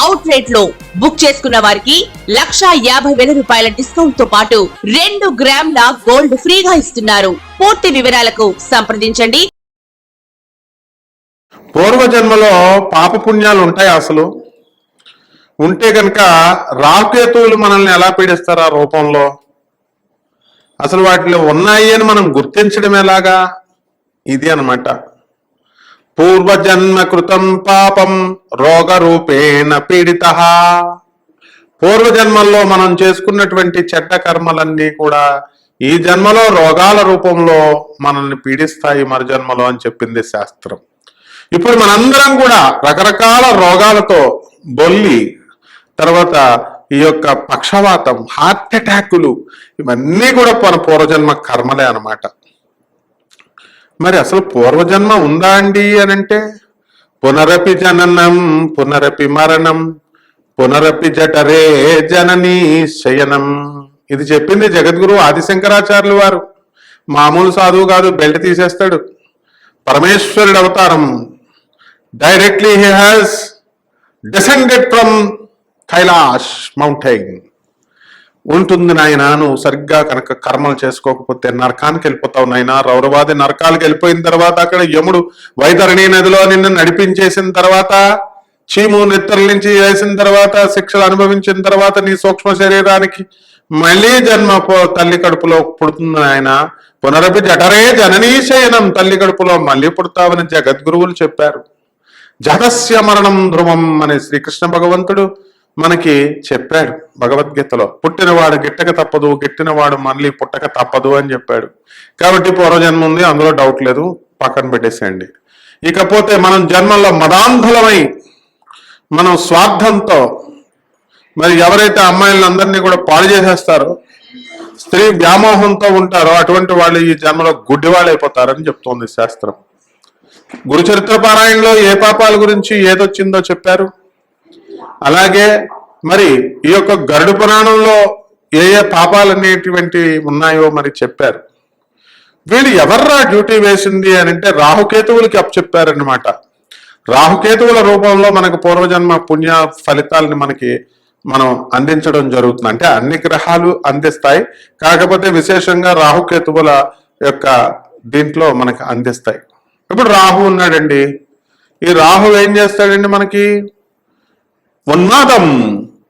Out రేట్లో book చేసుకున్న వారికి లక్షా యాభై వేల రూపాయల డిస్కౌంట్తో పాటు రెండు గ్రాముల గోల్డ్ ఫ్రీగా ఇస్తున్నారు. పూర్తి వివరాలకు సంప్రదించండి. పూర్వజన్మలో పాపపుణ్యాలు ఉంటాయి అసలు? ఉంటే కనుక రాకేతువులు మనల్ని ఎలా పీడిస్తారు ఆ రూపంలో? అసలు వాటిలో ఉన్నాయి అని మనం గుర్తించడం ఎలాగా? ఇది అన్నమాట. పూర్వజన్మ కృతం పాపం రోగరూపేణ పీడిత. పూర్వజన్మల్లో మనం చేసుకున్నటువంటి చెడ్డ కర్మలన్నీ కూడా ఈ జన్మలో రోగాల రూపంలో మనల్ని పీడిస్తాయి మరుజన్మలో అని చెప్పింది శాస్త్రం. ఇప్పుడు మనందరం కూడా రకరకాల రోగాలతో బొల్లి తర్వాత ఈ యొక్క పక్షవాతం హార్ట్ అటాకులు ఇవన్నీ కూడా మన పూర్వజన్మ కర్మలే అనమాట మరి అసలు పూర్వజన్మ ఉందా అండి అని అంటే పునరపి జననం పునరపి మరణం పునరపి జఠరే జననీ శయనం. ఇది చెప్పింది జగద్గురు ఆదిశంకరాచార్యులు వారు. మామూలు సాధువు కాదు బెల్ట్ తీసేస్తాడు. పరమేశ్వరుడు అవతారం. Directly he has descended from Kailash mountain ఉంటుంది నాయన నువ్వు సరిగ్గా కనుక కర్మలు చేసుకోకపోతే నరకానికి వెళ్ళిపోతావు నాయన. రౌరవాది నరకాలకు వెళ్ళిపోయిన తర్వాత అక్కడ యముడు వైతరణి నదిలో నిన్ను నడిపించేసిన తర్వాత చీము నెత్తల నుంచి వేసిన తర్వాత శిక్షలు అనుభవించిన తర్వాత నీ సూక్ష్మ శరీరానికి మళ్ళీ జన్మ తల్లి కడుపులో పుడుతుంది ఆయన పునరపి జఠరే జననీశయనం తల్లి కడుపులో మళ్ళీ పుడతావని జగద్గురువులు చెప్పారు. జగస్య మరణం ధ్రువం అనే శ్రీకృష్ణ భగవంతుడు మనకి చెప్పాడు భగవద్గీతలో పుట్టినవాడు గిట్టక తప్పదు గిట్టినవాడు మళ్ళీ పుట్టక తప్పదు అని చెప్పాడు. కాబట్టి పూర్వజన్మ ఉంది అందులో డౌట్ లేదు పక్కన పెట్టేసేయండి. ఇకపోతే మనం జన్మల్లో మదాంధులమై మనం స్వార్థంతో మరి ఎవరైతే అమ్మాయిలందరినీ కూడా పాడు చేసేస్తారో స్త్రీ వ్యామోహంతో ఉంటారో అటువంటి వాళ్ళు ఈ జన్మలో గుడ్డివాళ్ళు అయిపోతారని చెప్తోంది శాస్త్రం. గురుచరిత్ర పారాయణలో ఏ పాపాల గురించి ఏదొచ్చిందో చెప్పారు? అలాగే మరి ఈ యొక్క గరుడు పురాణంలో ఏ ఏ పాపాలు అనేటువంటి ఉన్నాయో మరి చెప్పారు. వీళ్ళు ఎవర్రా డ్యూటీ వేసింది అని అంటే రాహుకేతువులకి అప్పచెప్పారనమాట రాహుకేతువుల రూపంలో మనకు పూర్వజన్మ పుణ్య ఫలితాలని మనకి మనం అందించడం జరుగుతుంది. అంటే అన్ని గ్రహాలు అందిస్తాయి. కాకపోతే విశేషంగా రాహుకేతువుల యొక్క దీంట్లో మనకి అందిస్తాయి. ఇప్పుడు రాహు ఉన్నాడండి. ఈ రాహు ఏం చేస్తాడండి మనకి? ఉన్మాదం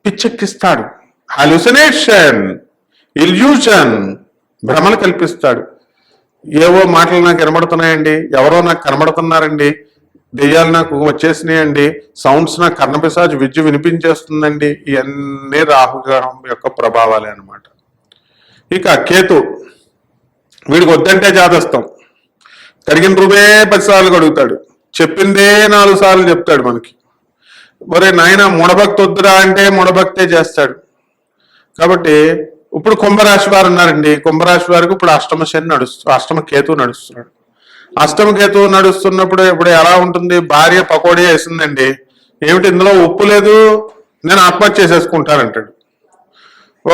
పిచ్చెక్కిస్తాడు. హాలుసినేషన్ ఇల్యూషన్ భ్రమలు కల్పిస్తాడు. ఏవో మాటలు నాకు వినబడుతున్నాయండి ఎవరో నాకు కనబడుతున్నారండి దెయ్యాలు నాకు వచ్చేసినాయండి సౌండ్స్ నాకు కర్ణపిశాజు విద్య వినిపించేస్తుందండి ఇవన్నీ రాహుగ్రహం యొక్క ప్రభావాలే అన్నమాట. ఇక కేతు వీడికి వద్దంటే జాతస్తాం కడిగిన రూపే పదిసార్లు కడుగుతాడు. చెప్పిందే నాలుగు సార్లు చెప్తాడు మనకి. మరి నాయన ముడభక్తి వద్దురా అంటే ముడభక్తే చేస్తాడు. కాబట్టి ఇప్పుడు కుంభరాశి వారు ఉన్నారండి. కుంభరాశి వారికి ఇప్పుడు అష్టమ శని నడుస్తు అష్టమ కేతు నడుస్తున్నాడు. అష్టమ కేతు నడుస్తున్నప్పుడు ఇప్పుడు ఎలా ఉంటుంది? భార్య పకోడీ వేసిందండి. ఏమిటి? ఇందులో ఉప్పు లేదు నేను ఆత్మహత్య చేసేసుకుంటానంటాడు.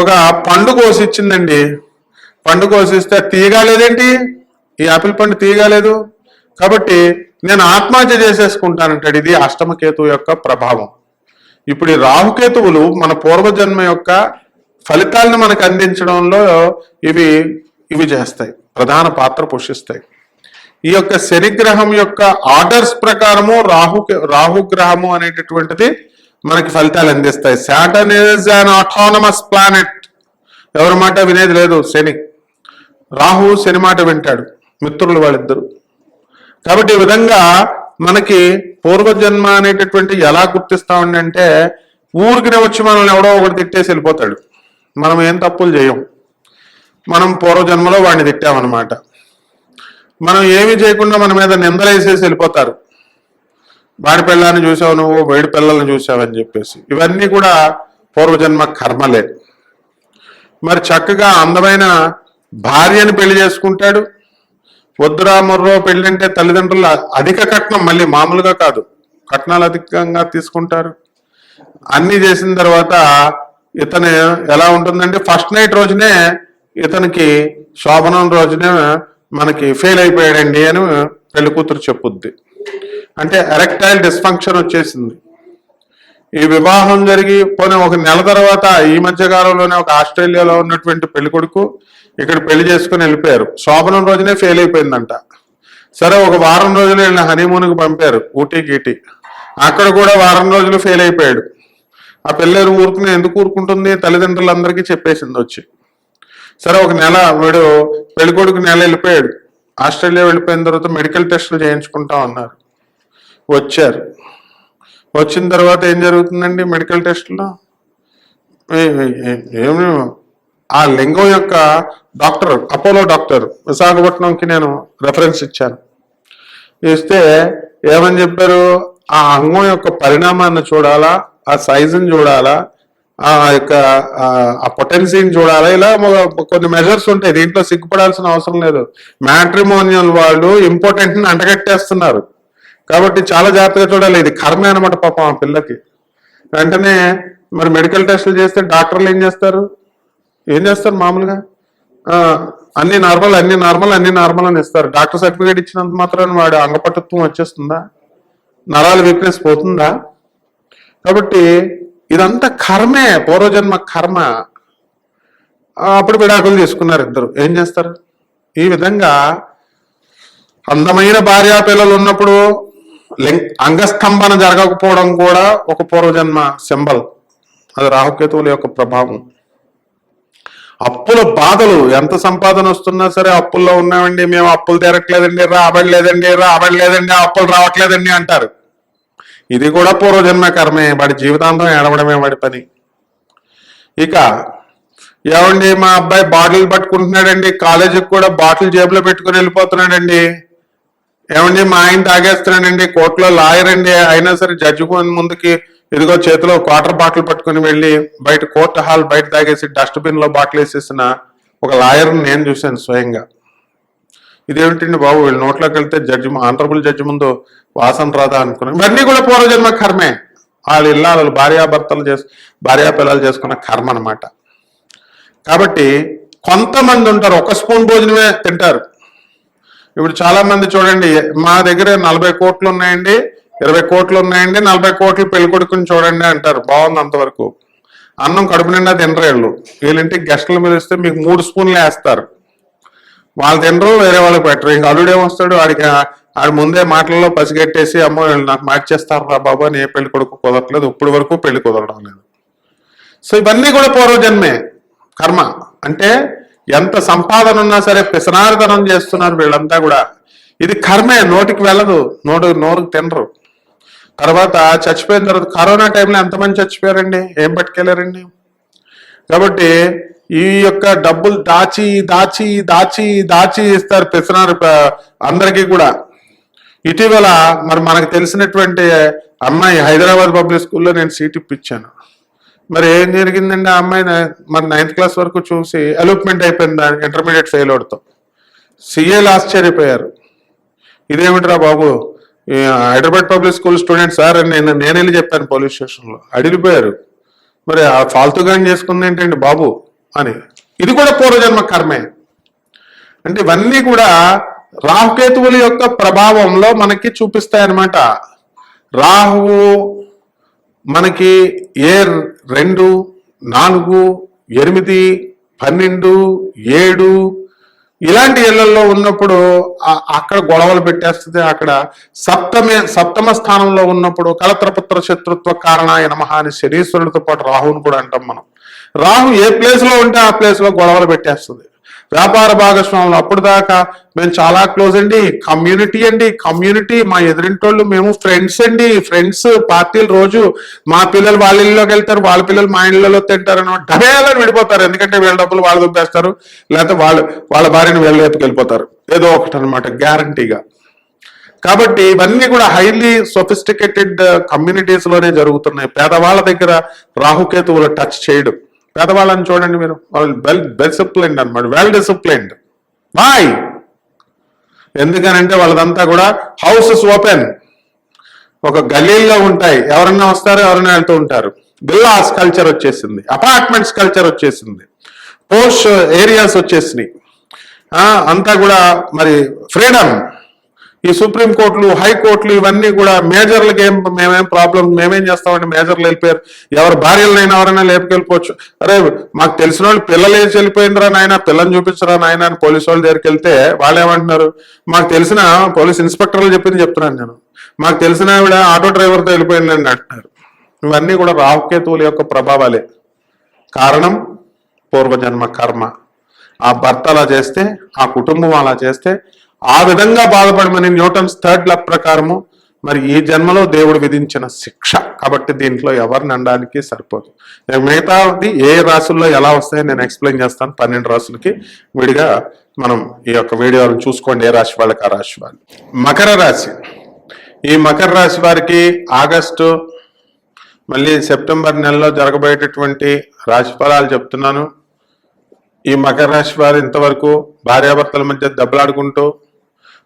ఒక పండు కోసిచ్చిందండి. పండు కోసిస్తే తీయగా లేదేంటి? ఈ ఆపిల్ పండు తీయగా లేదు. కాబట్టి నేను ఆత్మహత్య చేసేసుకుంటానంటాడు. ఇది అష్టమకేతు యొక్క ప్రభావం. ఇప్పుడు ఈ రాహుకేతువులు మన పూర్వజన్మ యొక్క ఫలితాలను మనకు అందించడంలో ఇవి ఇవి చేస్తాయి. ప్రధాన పాత్ర పోషిస్తాయి. ఈ యొక్క శనిగ్రహం యొక్క ఆర్డర్స్ ప్రకారము రాహు రాహుగ్రహము అనేటటువంటిది మనకి ఫలితాలు అందిస్తాయి. Saturn is an autonomous planet ఎవరి మాట వినేది లేదు. శని. రాహు శని మాట వింటాడు. మిత్రులు వాళ్ళిద్దరు. కాబట్టి ఈ విధంగా మనకి పూర్వజన్మ అనేటటువంటి ఎలా గుర్తిస్తామండి అంటే ఊరికినే వచ్చి మనల్ని ఎవడో ఒకటి తిట్టేసి వెళ్ళిపోతాడు. మనం ఏం తప్పులు చేయం? మనం పూర్వజన్మలో వాడిని తిట్టామన్నమాట. మనం ఏమీ చేయకుండా మన మీద నిందలేసేసి వెళ్ళిపోతారు. వాడి పిల్లల్ని చూసావు నువ్వు వేడి పిల్లల్ని చూసావని చెప్పేసి. ఇవన్నీ కూడా పూర్వజన్మ కర్మలే. మరి చక్కగా అందమైన భార్యని పెళ్ళి చేసుకుంటాడు. వద్దురా మొర్రో పెళ్ళంటే అంటే తల్లిదండ్రులు అధిక కట్నం మళ్ళీ మామూలుగా కాదు. కట్నాలు అధికంగా తీసుకుంటారు. అన్ని చేసిన తర్వాత ఇతను ఎలా ఉంటుందంటే ఫస్ట్ నైట్ రోజునే ఇతనికి శోభనం రోజునే మనకి ఫెయిల్ అయిపోయాడండి అని పెళ్ళి కూతురు చెప్పుద్ది. అంటే ఎరెక్టైల్ డిస్ఫంక్షన్ వచ్చేసింది. ఈ వివాహం జరిగి పోనీ ఒక నెల తర్వాత ఈ మధ్య కాలంలోనే ఒక ఆస్ట్రేలియాలో ఉన్నటువంటి పెళ్ళి కొడుకు ఇక్కడ పెళ్ళి చేసుకుని వెళ్ళిపోయారు. శోభనం రోజునే ఫెయిల్ అయిపోయిందంట. సరే ఒక వారం రోజులు వీళ్ళని హనీమూన్కి పంపారు ఊటీ గీటీ. అక్కడ కూడా వారం రోజులు ఫెయిల్ అయిపోయాడు. ఆ పిల్లేరు ఊరుకుని ఎందుకు ఊరుకుంటుంది? తల్లిదండ్రులందరికీ చెప్పేసింది వచ్చి. సరే ఒక నెల వీడు పెళ్ళికొడుకు నెల వెళ్ళిపోయాడు. ఆస్ట్రేలియా వెళ్ళిపోయిన తర్వాత మెడికల్ టెస్టులు చేయించుకుంటా ఉన్నారు వచ్చారు. వచ్చిన తర్వాత ఏం జరుగుతుందండి మెడికల్ టెస్ట్లో ఏమి ఆ లింగం యొక్క డాక్టర్ అపోలో డాక్టర్ విశాఖపట్నంకి నేను రెఫరెన్స్ ఇచ్చాను. ఇస్తే ఏమని చెప్పారు? ఆ అంగం యొక్క పరిణామాన్ని చూడాలా? ఆ సైజుని చూడాలా? ఆ యొక్క ఆ- పొటెన్సీని చూడాలా? ఇలా కొన్ని మెజర్స్ ఉంటాయి. దీంట్లో సిగ్గుపడాల్సిన అవసరం లేదు. మ్యాట్రిమోనియల్ వాళ్ళు ఇంపార్టెంట్ని అంటగట్టేస్తున్నారు. కాబట్టి చాలా జాగ్రత్తగా చూడాలి. ఇది కర్మే అనమాట పాపం ఆ పిల్లకి. వెంటనే మరి మెడికల్ టెస్టులు చేస్తే డాక్టర్లు ఏం చేస్తారు? ఏం చేస్తారు మామూలుగా? అన్ని నార్మల్ అన్ని నార్మల్ అన్ని నార్మల్ అని ఇస్తారు. డాక్టర్ సర్టిఫికేట్ ఇచ్చినంత మాత్రాన వాడు అంగపట్టుత్వం వచ్చేస్తుందా? నరాల వీక్నెస్ పోతుందా? కాబట్టి ఇదంతా కర్మే పూర్వజన్మ కర్మ. అప్పుడు విడాకులు తీసుకున్నారు ఇద్దరు. ఏం చేస్తారు? ఈ విధంగా అందమైన భార్యా పిల్లలు ఉన్నప్పుడు అంగస్తంభన జరగకపోవడం కూడా ఒక పూర్వజన్మ సింబల్. అది రాహుకేతువుల యొక్క ప్రభావం. అప్పుల బాధలు ఎంత సంపాదన వస్తున్నా సరే అప్పుల్లో ఉన్నామండి మేము అప్పులు తీరట్లేదండి రాబడలేదండి రాబడలేదండి అప్పులు రావట్లేదండి అంటారు. ఇది కూడా పూర్వజన్మ కర్మే వాడి జీవితాంతం ఏడవడమే వాడి పని. ఇక ఏమండి మా అబ్బాయి బాటిల్ పట్టుకుంటున్నాడండి కాలేజీకి కూడా బాటిల్ జేబులో పెట్టుకుని వెళ్ళిపోతున్నాడండి. ఏమండి మా ఆయన తాగేస్తున్నాడండి కోర్టులో లాయర్ అండి అయినా సరే జడ్జి ముందుకి ఇదిగో చేతిలో క్వార్టర్ బాటిల్ పట్టుకుని వెళ్ళి బయట కోర్టు హాల్ బయట తాగేసి డస్ట్బిన్లో బాటిల్ వేసేసిన ఒక లాయర్ నేను చూశాను స్వయంగా. ఇదేమిటండి బాబు? వీళ్ళు నోట్లోకి వెళ్తే జడ్జి ఆనరబుల్ జడ్జి ముందు వాసన రాదా అనుకున్నాను ఇవన్నీ కూడా పూర్వజన్మ కర్మే. వాళ్ళు ఇల్లాలు భార్యాభర్తలు చేసు భార్యా పిల్లలు చేసుకున్న కర్మ అన్నమాట. కాబట్టి కొంతమంది ఉంటారు ఒక స్పూన్ భోజనమే తింటారు. ఇప్పుడు చాలా మంది చూడండి మా దగ్గర నలభై కోట్లు ఉన్నాయండి ఇరవై కోట్లు ఉన్నాయండి నలభై కోట్లు పెళ్ళి కొడుకుని చూడండి అంటారు. బాగుంది అంతవరకు. అన్నం కడుపు నిండా తినరు వీళ్ళు. వీళ్ళంటికి గెస్టులు మీద వస్తే మీకు మూడు స్పూన్లు వేస్తారు. వాళ్ళు తినరు వేరే వాళ్ళకి పెట్టరు. ఇంకా అల్లుడేమొస్తాడు వాడికి ఆ- ఆడి ముందే మాటల్లో పసిగట్టేసి అమ్మో నాకు మార్చేస్తారు రా బాబు? అని ఏ పెళ్ళి కొడుకు కుదరట్లేదు. ఇప్పుడు వరకు పెళ్ళి కుదరడం లేదు. సో ఇవన్నీ కూడా పూర్వజన్మే. కర్మ. అంటే ఎంత సంపాదన ఉన్నా సరే పిసనారితనం చేస్తున్నారు వీళ్ళంతా కూడా. ఇది కర్మే. నోటికి వెళ్ళదు. నోటు నోరుకు తినరు. తర్వాత చచ్చిపోయిన తర్వాత కరోనా టైంలో ఎంతమంది చచ్చిపోయారండి? ఏం పట్టుకెళ్ళారండి? కాబట్టి ఈ యొక్క డబ్బులు దాచి దాచి దాచి దాచి ఇస్తారు పిసనారు అందరికీ కూడా. ఇటీవల మరి మనకు తెలిసినటువంటి అమ్మాయి హైదరాబాద్ పబ్లిక్ స్కూల్లో నేను సీట్ ఇప్పించాను. మరి ఏం జరిగిందండి ఆ అమ్మాయి? మరి నైన్త్ క్లాస్ వరకు చూసి అలూప్మెంట్ అయిపోయింది ఇంటర్మీడియట్ ఫెయిల్ అవడంతో. సీఏలు ఆశ్చర్యపోయారు. ఇదేమిట్రా బాబు? Hyderabad public school student sir అని నేను నేను వెళ్ళి చెప్పాను పోలీస్ స్టేషన్లో. అడిగిపోయారు. మరి ఆ ఫాల్తుగా చేసుకుంది ఏంటండి బాబు అని. ఇది కూడా పూర్వజన్మ కర్మే. అంటే ఇవన్నీ కూడా రాహుకేతువుల యొక్క ప్రభావంలో మనకి చూపిస్తాయి అన్నమాట రాహువు మనకి ఏ రెండు నాలుగు ఎనిమిది పన్నెండు ఏడు ఇలాంటి ఇళ్ళలో ఉన్నప్పుడు అక్కడ గొడవలు పెట్టేస్తుంది అక్కడ సప్తమే సప్తమ స్థానంలో ఉన్నప్పుడు కలత్రపుత్ర శత్రుత్వ కారణాయ నమహ అని శనీశ్వరుడితో పాటు రాహువుని కూడా అంటాం మనం. రాహు ఏ ప్లేస్లో ఉంటే ఆ ప్లేస్లో గొడవలు పెట్టేస్తుంది. వ్యాపార భాగస్వాములు అప్పుడు దాకా మేము చాలా క్లోజ్ అండి కమ్యూనిటీ అండి కమ్యూనిటీ మా ఎదురింటోళ్ళు మేము ఫ్రెండ్స్ అండి ఫ్రెండ్స్ పార్టీలు రోజు మా పిల్లలు వాళ్ళ ఇళ్ళలోకి వెళ్తారు వాళ్ళ పిల్లలు మా ఇళ్ళలో తింటారు అని డబేలని విడిపోతారు ఎందుకంటే వీళ్ళ డబ్బులు వాళ్ళు దుబ్బేస్తారు లేకపోతే వాళ్ళు వాళ్ళ భార్యను వీళ్ళ వైపుకి వెళ్ళిపోతారు. ఏదో ఒకటి అనమాట గ్యారంటీగా కాబట్టి ఇవన్నీ కూడా హైలీ సొఫిస్టికేటెడ్ కమ్యూనిటీస్లోనే జరుగుతున్నాయి. పేదవాళ్ళ దగ్గర రాహుకేతువులు టచ్ చేయడం. పేదవాళ్ళని చూడండి మీరు. వాళ్ళు వెల్ డిసిప్లిన్డ్ అనమాట వెల్ డిసిప్లిన్డ్ బాయ్ ఎందుకనంటే వాళ్ళదంతా కూడా హౌసెస్ ఓపెన్ ఒక గలీల్లో ఉంటాయి. ఎవరన్నా వస్తారు ఎవరన్నా వెళ్తూ ఉంటారు. బిల్లాస్ కల్చర్ వచ్చేసింది. అపార్ట్మెంట్స్ కల్చర్ వచ్చేసింది. పోస్ట్ ఏరియాస్ వచ్చేసినాయి. అంతా కూడా మరి ఫ్రీడమ్ ఈ సుప్రీం కోర్టులు హైకోర్టులు ఇవన్నీ కూడా మేజర్లకి ఏం మేమేం ప్రాబ్లం మేమేం చేస్తామంటే మేజర్లు వెళ్ళిపోయారు. ఎవరి భార్యలనైనా ఎవరైనా లేపుకెళ్ళిపోవచ్చు. అరే మాకు తెలిసిన వాళ్ళు పిల్లలు వేసి వెళ్ళిపోయిందిరా నాయన పిల్లని చూపించరా నాయన అని పోలీసు వాళ్ళ దగ్గరికి వెళ్తే వాళ్ళు ఏమంటున్నారు? మాకు తెలిసిన పోలీస్ ఇన్స్పెక్టర్లు చెప్పింది చెప్తున్నాను నేను. మాకు తెలిసిన ఆవిడ ఆటో డ్రైవర్తో వెళ్ళిపోయిందని అంటున్నారు. ఇవన్నీ కూడా రాహుకేతువుల యొక్క ప్రభావాలే. కారణం పూర్వజన్మ కర్మ. ఆ భర్త అలా చేస్తే ఆ కుటుంబం అలా చేస్తే ఆ విధంగా బాధపడమని న్యూటన్స్ థర్డ్ లా ప్రకారము మరి ఈ జన్మలో దేవుడు విధించిన శిక్ష. కాబట్టి దీంట్లో ఎవరిని అనడానికి సరిపోదు. నేను మిగతాది ఏ రాసుల్లో ఎలా వస్తాయో నేను ఎక్స్ప్లెయిన్ చేస్తాను పన్నెండు రాసులకి విడిగా మనం ఈ యొక్క వీడియోలను చూసుకోండి ఏ రాశి వాళ్ళకి ఆ రాశి వాళ్ళు. మకర రాశి. ఈ మకర రాశి వారికి ఆగస్టు మళ్ళీ సెప్టెంబర్ నెలలో జరగబోయేటటువంటి రాశి ఫలాలు చెప్తున్నాను. ఈ మకర రాశి వారు ఇంతవరకు భార్యాభర్తల మధ్య దెబ్బలాడుకుంటూ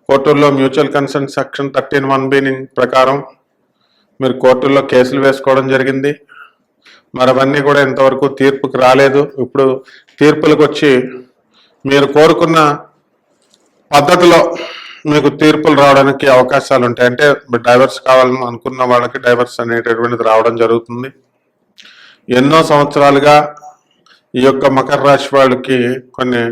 కోర్టుల్లో mutual concern section thirteen one B ప్రకారం మీరు కోర్టుల్లో కేసులు వేసుకోవడం జరిగింది. మరి అవన్నీ కూడా ఇంతవరకు తీర్పుకి రాలేదు. ఇప్పుడు తీర్పులకు వచ్చి మీరు కోరుకున్న పద్ధతిలో మీకు తీర్పులు రావడానికి అవకాశాలు ఉంటాయి. అంటే డైవర్స్ కావాలని అనుకున్న వాళ్ళకి డైవర్స్ అనేటటువంటిది రావడం జరుగుతుంది. ఎన్నో సంవత్సరాలుగా ఈ యొక్క మకర రాశి వాళ్ళకి కొన్ని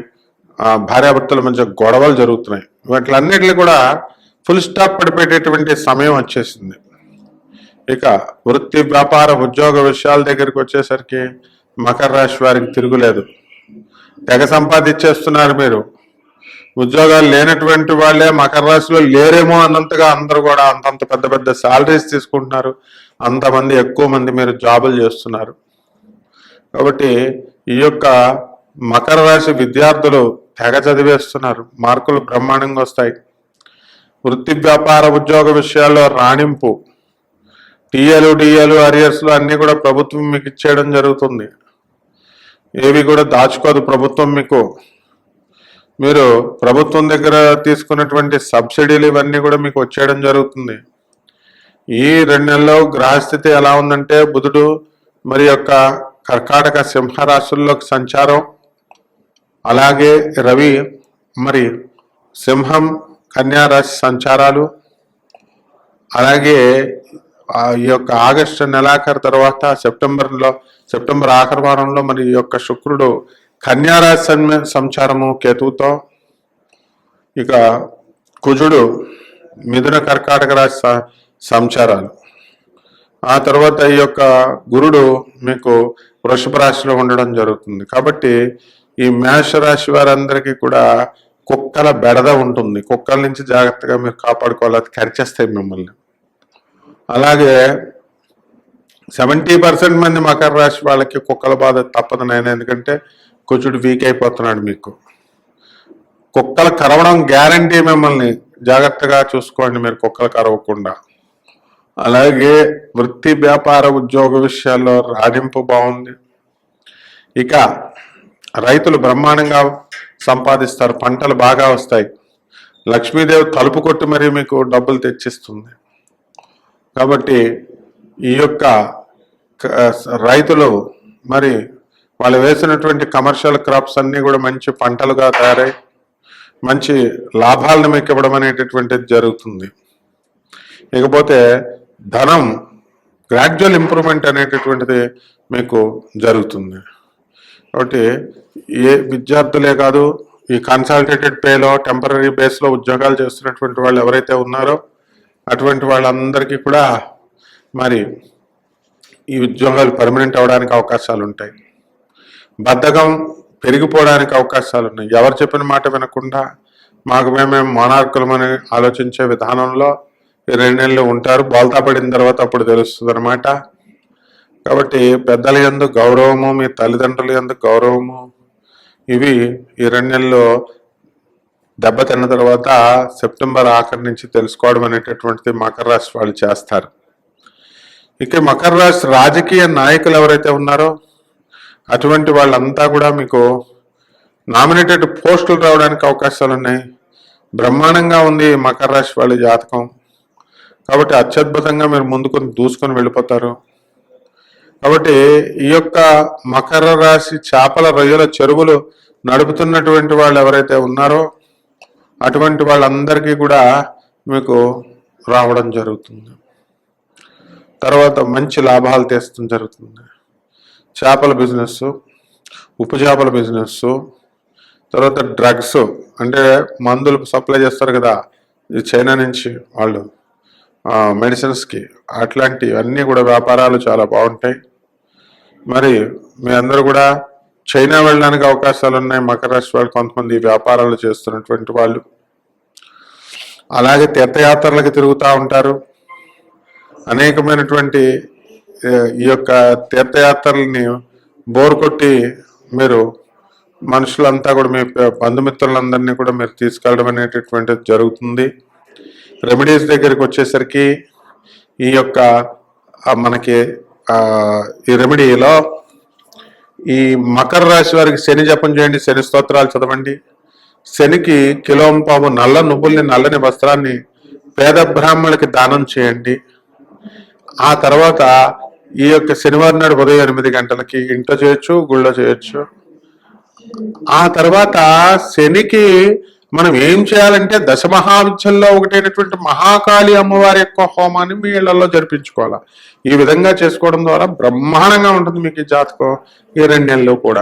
భార్యాభర్తల మధ్య గొడవలు జరుగుతున్నాయి. వీటిలన్నిటిని కూడా ఫుల్ స్టాప్ పడిపెట్టేటువంటి సమయం వచ్చేసింది. ఇక వృత్తి వ్యాపార ఉద్యోగ విషయాల దగ్గరికి వచ్చేసరికి మకర రాశి వారికి తిరుగులేదు. తెగ సంపాదించేస్తున్నారు మీరు. ఉద్యోగాలు లేనటువంటి వాళ్ళే మకర రాశిలో లేరేమో అన్నంతగా అందరూ కూడా అంతంత పెద్ద పెద్ద శాలరీస్ తీసుకుంటున్నారు. అంతమంది ఎక్కువ మంది మీరు జాబులు చేస్తున్నారు. కాబట్టి ఈ యొక్క మకర రాశి విద్యార్థులు తెగ చదివేస్తున్నారు. మార్కులు బ్రహ్మాండంగా వస్తాయి. వృత్తి వ్యాపార ఉద్యోగ విషయాల్లో రాణింపు. టీఏలు డిఏలు అరియర్స్లు అన్నీ కూడా ప్రభుత్వం మీకు ఇచ్చేయడం జరుగుతుంది. ఏవి కూడా దాచుకోదు ప్రభుత్వం మీకు. మీరు ప్రభుత్వం దగ్గర తీసుకున్నటువంటి సబ్సిడీలు ఇవన్నీ కూడా మీకు వచ్చేయడం జరుగుతుంది. ఈ రెండు నెలల్లో గ్రహస్థితి ఎలా ఉందంటే బుధుడు మరి యొక్క కర్కాటక సింహరాశుల్లోకి సంచారం అలాగే రవి మరి సింహం కన్యారాశి సంచారాలు అలాగే ఈ యొక్క ఆగస్టు నెలాఖరు తర్వాత సెప్టెంబర్లో సెప్టెంబర్ ఆఖరి వారంలో మరి ఈ యొక్క శుక్రుడు కన్యారాశి సంచారము కేతువుతో ఇక కుజుడు మిథున కర్కాటక రాశి స- సంచారాలు. ఆ తర్వాత ఈ యొక్క గురుడు మీకు వృషభ రాశిలో ఉండడం జరుగుతుంది. కాబట్టి ఈ మేష రాశి వారందరికీ కూడా కుక్కల బెడద ఉంటుంది. కుక్కల నుంచి జాగ్రత్తగా మీరు కాపాడుకోవాలి. అది కరిచేస్తాయి మిమ్మల్ని. అలాగే సెవెంటీ పర్సెంట్ మంది మకర రాశి వాళ్ళకి కుక్కల బాధ తప్పదు నేను ఎందుకంటే కొంచెం వీక్ అయిపోతున్నాడు మీకు. కుక్కలు కరవడం గ్యారంటీ మిమ్మల్ని జాగ్రత్తగా చూసుకోండి. మీరు కుక్కలు కరవకుండా. అలాగే వృత్తి వ్యాపార ఉద్యోగ విషయాల్లో రాణింపు బాగుంది. ఇక రైతులు బ్రహ్మాండంగా సంపాదిస్తారు పంటలు బాగా వస్తాయి. లక్ష్మీదేవి తలుపు కొట్టి మరీ మీకు డబ్బులు తెచ్చిస్తుంది. కాబట్టి ఈ యొక్క రైతులు మరి వాళ్ళు వేసినటువంటి కమర్షియల్ క్రాప్స్ అన్నీ కూడా మంచి పంటలుగా తయారై మంచి లాభాలను మీకు ఇవ్వడం అనేటటువంటిది జరుగుతుంది. ఇకపోతే ధనం గ్రాడ్యువల్ ఇంప్రూవ్మెంట్ అనేటటువంటిది మీకు జరుగుతుంది. కాబట్టి ఏ విద్యార్థులే కాదు ఈ కన్సల్టేటెడ్ పేలో టెంపరీ బేస్లో ఉద్యోగాలు చేస్తున్నటువంటి వాళ్ళు ఎవరైతే ఉన్నారో అటువంటి వాళ్ళందరికీ కూడా మరి ఈ ఉద్యోగాలు పర్మనెంట్ అవ్వడానికి అవకాశాలు ఉంటాయి. బద్ధకం పెరిగిపోవడానికి అవకాశాలు ఉన్నాయి. ఎవరు చెప్పిన మాట వినకుండా మాకు మేమే మోనార్కులమని ఆలోచించే విధానంలో రెండు నెలలు ఉంటారు. బోల్తా పడిన తర్వాత అప్పుడు తెలుస్తుంది అనమాట కాబట్టి పెద్దల ఎందు గౌరవము మీ తల్లిదండ్రుల ఎందు గౌరవము. ఇవి ఈ రెండు నెలల్లో తర్వాత సెప్టెంబర్ ఆఖరి నుంచి తెలుసుకోవడం అనేటటువంటిది మకర రాశి వాళ్ళు చేస్తారు. ఇక మకర రాశి రాజకీయ నాయకులు ఎవరైతే ఉన్నారో అటువంటి వాళ్ళంతా కూడా మీకు నామినేటెడ్ పోస్టులు రావడానికి అవకాశాలు ఉన్నాయి. బ్రహ్మాండంగా ఉంది మకర రాశి వాళ్ళ జాతకం. కాబట్టి అత్యద్భుతంగా మీరు ముందుకొని దూసుకొని వెళ్ళిపోతారు. కాబట్టి ఈ యొక్క మకర రాశి చేపల రొయ్యల చెరువులు నడుపుతున్నటువంటి వాళ్ళు ఎవరైతే ఉన్నారో అటువంటి వాళ్ళందరికీ కూడా మీకు రావడం జరుగుతుంది. తర్వాత మంచి లాభాలు తీస్తడం జరుగుతుంది. చేపల బిజినెస్ ఉప్పు చేపల బిజినెస్ తర్వాత డ్రగ్స్ అంటే మందులు సప్లై చేస్తారు కదా ఇది చైనా నుంచి వాళ్ళు. మెడిసిన్స్కి. అట్లాంటివన్నీ కూడా వ్యాపారాలు చాలా బాగుంటాయి. మరి మీ అందరూ కూడా చైనా వెళ్ళడానికి అవకాశాలు ఉన్నాయి మకర రాశి వాళ్ళు కొంతమంది వ్యాపారాలు చేస్తున్నటువంటి వాళ్ళు. అలాగే తీర్థయాత్రలకు తిరుగుతూ ఉంటారు. అనేకమైనటువంటి ఈ యొక్క తీర్థయాత్రల్ని బోర్ కొట్టి మీరు మనుషులంతా కూడా మీ బంధుమిత్రులందరినీ కూడా మీరు తీసుకెళ్ళడం అనేటటువంటిది జరుగుతుంది. రెమెడీస్ దగ్గరికి వచ్చేసరికి ఈ యొక్క మనకి ఈ రెమెడీలో ఈ మకర రాశి వారికి శని జపం చేయండి శని స్తోత్రాలు చదవండి. శనికి కిలోంపావు నల్ల నువ్వుల్ని నల్లని వస్త్రాన్ని పేద బ్రాహ్మణులకి దానం చేయండి. ఆ తర్వాత ఈ యొక్క శనివారం నాడు ఉదయం ఎనిమిది గంటలకి ఇంట్లో చేయొచ్చు గుళ్ళో చేయొచ్చు. ఆ తర్వాత శనికి మనం ఏం చేయాలంటే దశమహావిద్యల్లో ఒకటైనటువంటి మహాకాళి అమ్మవారి యొక్క హోమాన్ని మీ ఇళ్ళలో జరిపించుకోవాలి. ఈ విధంగా చేసుకోవడం ద్వారా బ్రహ్మాండంగా ఉంటుంది మీకు ఈ జాతకం. ఈ రెండు నెలలు కూడా.